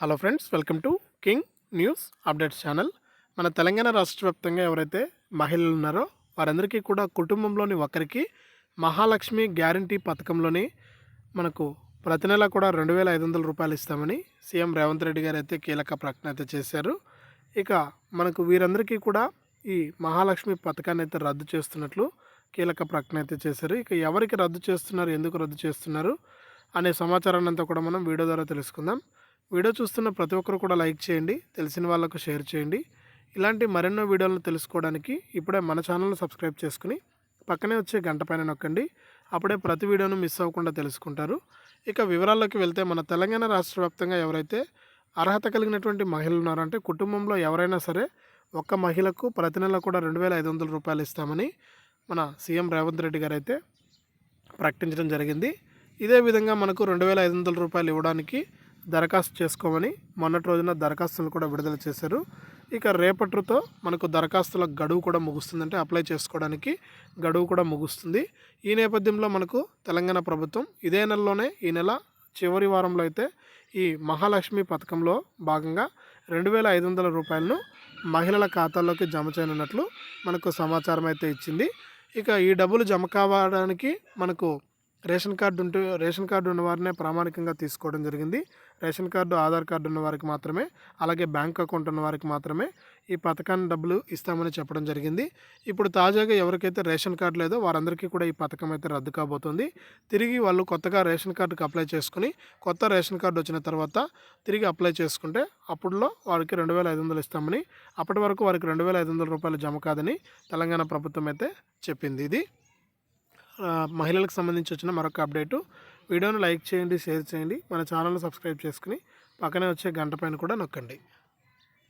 Hello friends welcome to king news updates channel. మన తెలంగాణ రాష్ట్ర వ్యాప్తంగా ఎవరైతే మహిళలు ఉన్నారో వారందరికీ కూడా కుటుంబంలోని ఒకరికి మహాలక్ష్మి గ్యారంటీ పథకంలోని మనకు ప్రతి నెల కూడా రెండు వేల ఐదు వందల రూపాయలు ఇస్తామని సీఎం రేవంత్ రెడ్డి గారు అయితే కీలక ప్రకటన అయితే చేశారు. ఇక మనకు వీరందరికీ కూడా ఈ మహాలక్ష్మి పథకాన్ని అయితే రద్దు చేస్తున్నట్లు కీలక ప్రకటన అయితే చేశారు. ఇక ఎవరికి రద్దు చేస్తున్నారు ఎందుకు రద్దు చేస్తున్నారు అనే సమాచారాన్ని అంతా కూడా మనం వీడియో ద్వారా తెలుసుకుందాం. వీడియో చూస్తున్న ప్రతి ఒక్కరు కూడా లైక్ చేయండి తెలిసిన వాళ్ళకు షేర్ చేయండి. ఇలాంటి మరెన్నో వీడియోలను తెలుసుకోవడానికి ఇప్పుడే మన ఛానల్ను సబ్స్క్రైబ్ చేసుకుని పక్కనే వచ్చే గంట పైన నొక్కండి. అప్పుడే ప్రతి వీడియోను మిస్ అవ్వకుండా తెలుసుకుంటారు. ఇక వివరాల్లోకి వెళ్తే మన తెలంగాణ రాష్ట్ర వ్యాప్తంగా ఎవరైతే అర్హత కలిగినటువంటి మహిళలు ఉన్నారంటే కుటుంబంలో ఎవరైనా సరే ఒక్క మహిళకు ప్రతి నెల కూడా రెండు వేల ఐదు వందల రూపాయలు ఇస్తామని మన సీఎం రేవంత్ రెడ్డి గారు అయితే ప్రకటించడం జరిగింది. ఇదే విధంగా మనకు రెండు వేల ఐదు వందల రూపాయలు ఇవ్వడానికి దరఖాస్తు చేసుకోమని మొన్నటి రోజున దరఖాస్తులు కూడా విడుదల చేశారు. ఇక రేపటితో మనకు దరఖాస్తుల గడువు కూడా ముగుస్తుందంటే అప్లై చేసుకోవడానికి గడువు కూడా ముగుస్తుంది. ఈ నేపథ్యంలో మనకు తెలంగాణ ప్రభుత్వం ఇదే నెలలోనే ఈ నెల చివరి వారంలో అయితే ఈ మహాలక్ష్మి పథకంలో భాగంగా రెండు వేల ఐదు వందల రూపాయలను మహిళల ఖాతాల్లోకి జమ చేయనున్నట్లు మనకు సమాచారం అయితే ఇచ్చింది. ఇక ఈ డబ్బులు జమ కావడానికి మనకు రేషన్ కార్డు ఉంటే రేషన్ కార్డు ఉన్నవారినే ప్రామాణికంగా తీసుకోవడం జరిగింది. రేషన్ కార్డు ఆధార్ కార్డు ఉన్న వారికి మాత్రమే అలాగే బ్యాంక్ అకౌంట్ ఉన్న వారికి మాత్రమే ఈ పథకాన్ని డబ్బులు ఇస్తామని చెప్పడం జరిగింది. ఇప్పుడు తాజాగా ఎవరికైతే రేషన్ కార్డు లేదో వారందరికీ కూడా ఈ పథకం అయితే రద్దు కాబోతుంది. తిరిగి వాళ్ళు కొత్తగా రేషన్ కార్డుకి అప్లై చేసుకుని కొత్త రేషన్ కార్డు వచ్చిన తర్వాత తిరిగి అప్లై చేసుకుంటే అప్పుడులో వారికి రెండు వేల ఐదు వందలు ఇస్తామని అప్పటి వరకు వారికి రెండు వేల ఐదు వందల రూపాయలు జమ కాదని తెలంగాణ ప్రభుత్వం అయితే చెప్పింది. ఇది మహిళలకు సంబంధించి వచ్చిన మరొక అప్డేటు. వీడియోను లైక్ చేయండి షేర్ చేయండి. మన ఛానల్ను సబ్స్క్రైబ్ చేసుకుని పక్కనే వచ్చే గంట పైన కూడా నొక్కండి.